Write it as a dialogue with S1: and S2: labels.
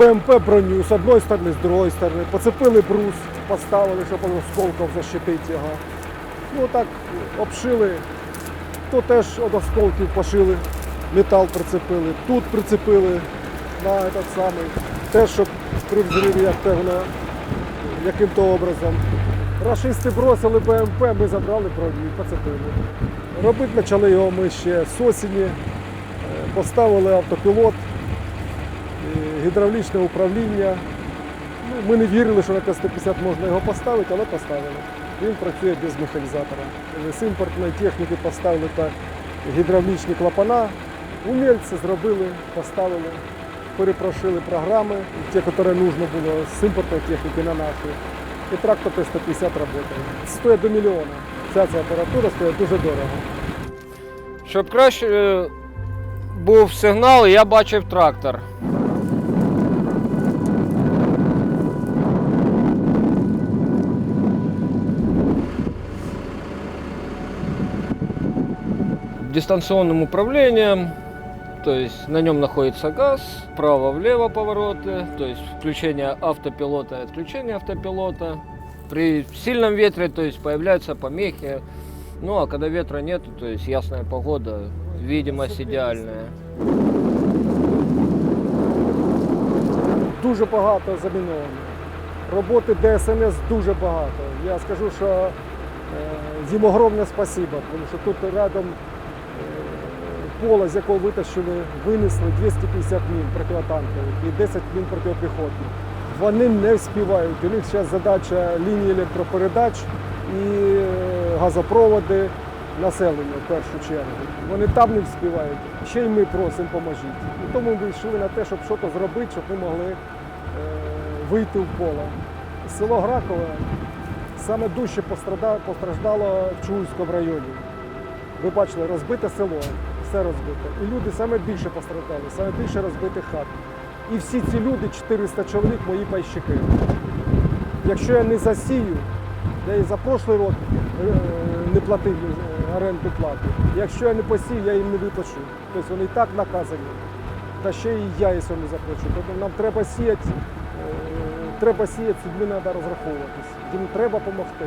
S1: БМП броню з одної сторони, з другої сторони. Поцепили брус, поставили, щоб від осколків защитити його. Ну так обшили. То теж від осколків пошили, метал прицепили. Тут прицепили на этот самий. Теж, щоб при взриві як певно, яким-то образом. Рашисти бросили БМП, ми забрали броню і поцепили. Робити почали його ми ще з осені. Е, Поставили автопілот, гідравлічне управління. Ну, ми не вірили, що на Т-150 можна його поставити, але поставили. Він працює без механізатора. З імпортної техніки поставили так гідравлічні клапана. Умільці зробили, поставили, перепрошили програми, ті, які потрібно було з імпортної техніки на нашу. І трактор Т-150 працює. Стоїть до мільйона. Вся ця апаратура стоїть дуже дорого.
S2: Щоб краще е, був сигнал, я бачив трактор. Дистанционным управлением, то есть на нем находится газ, вправо-влево повороты, то есть включение автопилота и отключение автопилота. При сильном ветре, то есть появляются помехи, ну а когда ветра нету, то есть ясная погода, видимость идеальная.
S1: дуже багато заміновано. Роботи ДСНС дуже багато. Я скажу, що е, їм огромне спасибо, тому що тут рядом поле, з якого витащили, винесли 250 мін противотанкових і 10 мін протипіхотних. Вони не вспівають. У них зараз задача лінії електропередач і е, газопроводи населення в першу чергу. Вони там не вспівають. Ще й ми просимо поможіть. І тому ми йшли на те, щоб щось зробити, щоб ми могли е, вийти в поле. Село Гракове саме дужче постраждало в Чугуйському районі. Ви бачили, розбите село, все розбите. І люди саме більше постраждали, саме більше розбитих хат. І всі ці люди, 400 чоловік, мої пайщики. Якщо я не засію, я і за прошлий рік е, не платив е, оренду плату. Якщо я не посію, я їм не виплачу. Тобто вони і так наказані. Та ще і я, якщо не заплачу. Тобто нам треба сіяти, е, треба сіяти, з людьми треба розраховуватись. Їм треба допомогти.